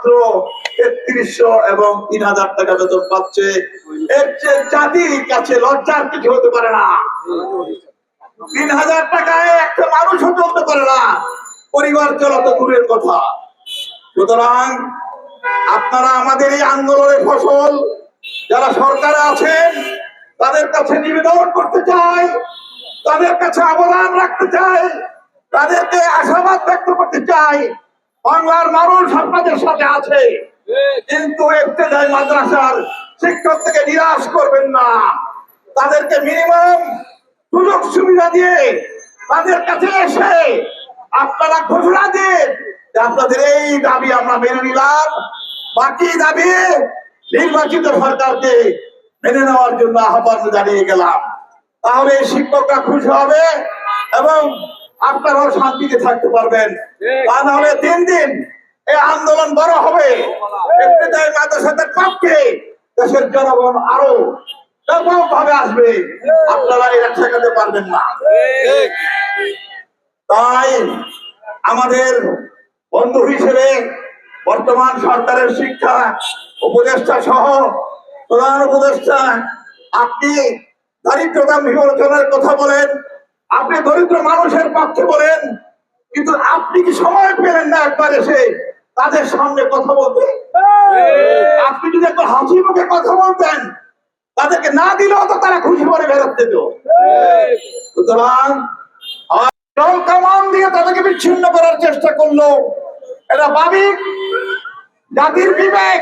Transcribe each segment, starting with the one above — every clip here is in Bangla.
মাত্র তেত্রিশশো এবং তিন হাজার টাকা বেতন পাচ্ছে। এর চেয়ে জাতির কাছে লজ্জার কিছু হতে পারে না। তিন হাজার টাকায় একটা মানুষও চলতে পারে না। পরিবার চলা তো দূরের কথা। সুতরাং আপনারা আমাদের এই আন্দোলনের ফসল, যারা সরকারে আছেন, তাদের কাছে নিবেদন করতে চাই, তাদের কাছে অবদান রাখতে চাই, তাদেরকে আশাবাদ ব্যক্ত করতে চাই। বাংলার মানুষ আপনাদের সাথে আছে। কিন্তু ইবতেদায়ী মাদ্রাসার শিক্ষক থেকে নিরাশ করবেন না। তাদেরকে মিনিমাম সুযোগ সুবিধা দিয়ে তাদের কাছে এসে আপনারা ঘোষণা দিন আপনাদের এই দাবি আমরা মেনে নিলাম। বাকি দাবি নির্বাচিত সরকারকে মেনে নেওয়ার জন্য আহ্বান জানিয়ে গেলাম। তাহলে এই শিক্ষকরা খুশি হবে এবং আপনারাও শান্তিতে থাকতে পারবেন। তা নাহলে দিন দিন এই আন্দোলন বড় হবে। মাদ্রাসাদের পক্ষে দেশের জনগণ আরও ভাবে আসবে। আপনারা এটা ঠেকাতে পারবেন না। তাই আমাদের বন্ধু হিসেবে বর্তমান সরকারের শিক্ষা উপদেষ্টা সহ প্রধান উপদেষ্টা আপনি দারিদ্রতা বিমোচনের কথা বলেন আপনি দরিদ্র মানুষের পক্ষে বলেন কিন্তু আপনি কি সময় পেলেন না একবার এসে তাদের সামনে কথা বলতে? আপনি যদি একবার হাসি মুখে কথা বলতেন তাদেরকে না দিলেও তো তারা খুশি করে বেরোতে তো সুতরাং কামান দিয়ে তাদেরকে বিচ্ছিন্ন করার চেষ্টা করল। এটা বাবিক জাতির বিবেক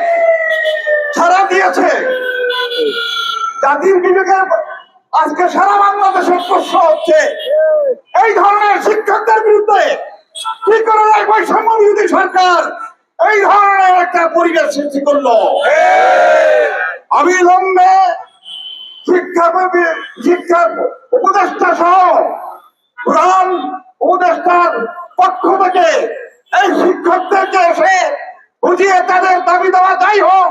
ছাড়া দিয়েছে। জাতির বিবেকের আজকে সারা বাংলাদেশে প্রশ্ন হচ্ছে। এই ধরনের শিক্ষকদের বিরুদ্ধে কি করে এই বৈষম্য বিরোধী সরকার? এই ধরনের একটা পরিবেশ সৃষ্টি করল। অবিলম্বে শিক্ষা শিক্ষা উপদেষ্টা সহ প্রধান উপদেষ্টার পক্ষ থেকে এই শিক্ষকদেরকে এসে বুঝিয়ে তাদের দাবি দেওয়া যাই হোক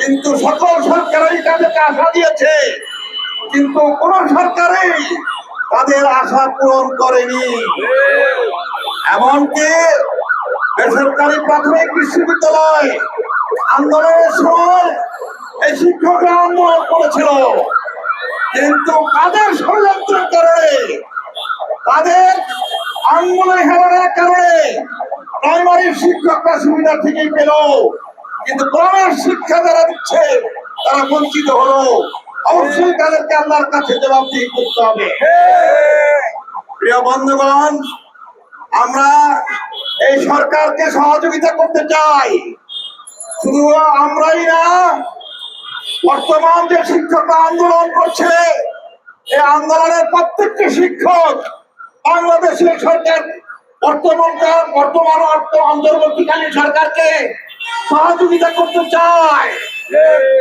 কিন্তু সকল সরকারই তাদেরকে আশা দিয়েছে, কিন্তু কোন সরকারই তাদের আশা পূরণ করেনি। এমনকি বেসরকারি প্রাথমিক বিশ্ববিদ্যালয় আন্দোলনের সময় এই শিক্ষকরা আন্দোলন করেছিল, কিন্তু কাদের ষড়যন্ত্রের কারণে, তাদের আন্দোলন হেরণের কারণে প্রাইমারি শিক্ষকরা সুবিধা ঠিকই পেল। কিন্তু ক্রমের শিক্ষা যারা দিচ্ছে, তারা বঞ্চিত হলো। অবশ্যই তাদেরকে আল্লাহর কাছে জবাবদিহি করতে হবে। প্রিয় বন্ধুগণ, আমরা এই সরকারকে সহযোগিতা করতে চাই। শুধু আমরাই না, বর্তমান যে শিক্ষকরা আন্দোলন করছে, এই আন্দোলনের প্রত্যেকটি শিক্ষক বাংলাদেশের সরকার, বর্তমানকার, বর্তমান অর্থ অন্তর্বর্তীকালীন সরকারকে সহযোগিতা করতে চায়।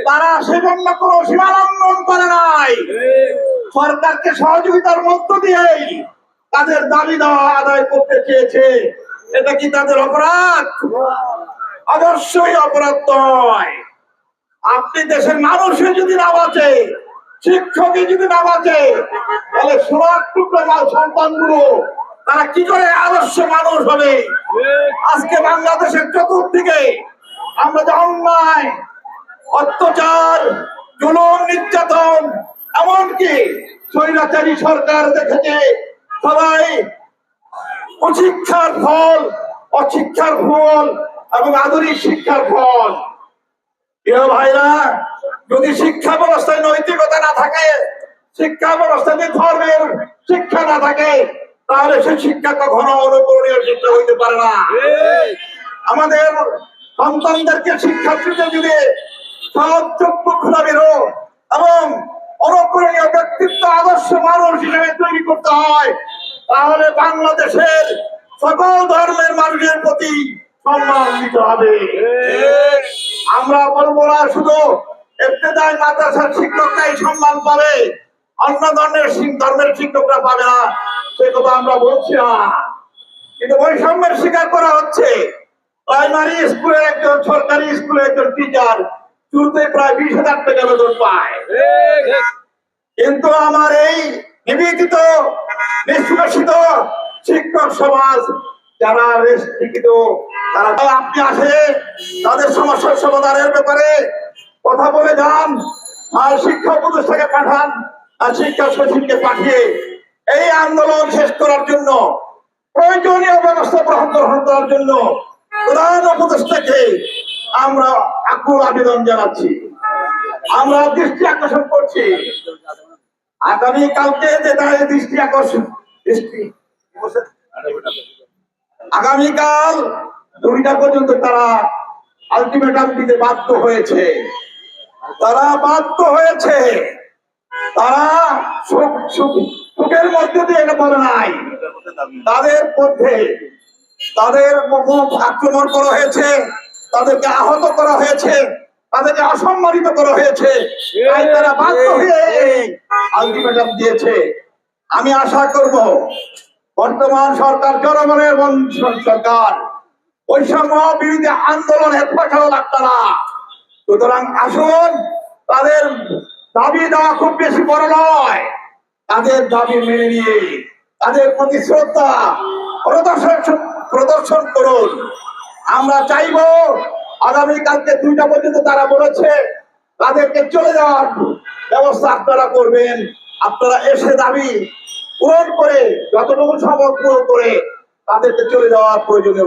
তারা সেজন্য কোনো সীমালঙ্ঘন করে নাই। সরকারকে সহযোগিতার মধ্য দিয়েই তাদের দাবি দেওয়া আদায় করতে চেয়েছে। এটা কি তাদের অপরাধ? অবশ্যই অপরাধ নয়। আপনি দেশের মানুষে যদি না বাঁচে শিক্ষকই যদি না বাঁচে তাহলে সোনার টুকরো সন্তানগুলো তারা কি করে আদর্শ মানুষ হবে? আজকে বাংলাদেশের চতুর্দিকে আমরা যে অন্যায় অত্যাচার জুলুম নির্যাতন এমনকি স্বৈরাচারী সরকার দেখেছে সবাই অশিক্ষার ফল অশিক্ষার ফল এবং আধুনিক শিক্ষার ফল। প্রিয় ভাইরা যদি শিক্ষা ব্যবস্থায় নৈতিকতা না থাকে শিক্ষা ব্যবস্থাতে ধর্মের শিক্ষা না থাকে তাহলে সে শিক্ষা কখনো অনুকরণীয় শিক্ষা হইতে পারে না। আমাদের সন্তানদেরকে শিক্ষার্থীদের যদি সহযোগ্য খোলা বেরো এবং অনুকরণীয় ব্যক্তিত্ব আদর্শ মানুষ হিসেবে তৈরি করতে হয়, তাহলে বাংলাদেশের সকল ধর্মের মানুষের প্রতি সম্মান দিতে হবে। আমরা বলব না শুধু এফতেদায় মাদ্রাসার শিক্ষকরাই সম্মান পাবে, অন্য ধর্মের ধর্মের শিক্ষকরা পাবে না। সে কথা আমরা বলছি না। কিন্তু বৈষম্যের স্বীকার করা হচ্ছে। প্রাইমারি স্কুলের একজন সরকারি স্কুলের একজন টিচার শুরুতে প্রায় বিশ হাজার টাকা বেতন পায়। কিন্তু আমার এই নিবেদিত নিষ্কাশিত শিক্ষক সমাজ, যারা শিক্ষিত, তারা আপনি আসে, তাদের সমস্যার সমাধানের ব্যাপারে কথা বলে যান, আর শিক্ষা উপদেষ্টাকে পাঠান, আর শিক্ষা সচিবকে পাঠিয়ে এই আন্দোলন শেষ করার জন্য, প্রয়োজনীয় ব্যবস্থা গ্রহণ করার জন্য প্রধান উপদেষ্টাকে আমরা আকুল আবেদন জানাচ্ছি। আমরা দৃষ্টি আকর্ষণ করছি। আগামী কালকে যে তাদের দৃষ্টি আকর্ষণ আগামীকাল দুইটা পর্যন্ত তারা আলটিমেটাম দিতে বাধ্য হয়েছে। তারা বাধ্য হয়েছে। তারা সুখ- সুখ- সুখের মধ্যে দিয়ে এটা বলে নাই। তাদের মধ্যে তাদের আক্রমণ করা হয়েছে, তাদেরকে আহত করা হয়েছে, তাদেরকে অসম্মানিত করা হয়েছে। তাই তারা বাধ্য হয়ে আলটিমেটাম দিয়েছে। আমি আশা করব, বর্তমান সরকার জনগণের সরকার বিরোধী আন্দোলনের ফসল লাগবে না সুতরাং আসুন, তাদের দাবি দেওয়া খুব বেশি বড় নয়। তাদের দাবি মেনে নিয়ে, তাদের প্রতি শ্রদ্ধা প্রদর্শন প্রদর্শন করুন। আমরা চাইব আগামীকালকে দুইটা পর্যন্ত তারা বলেছে, তাদেরকে চলে যাওয়ার ব্যবস্থা আপনারা করবেন। আপনারা এসে দাবি পূরণ করে, যতটুকু সম্ভব পূরণ করে তাদেরকে চলে যাওয়ার প্রয়োজনীয়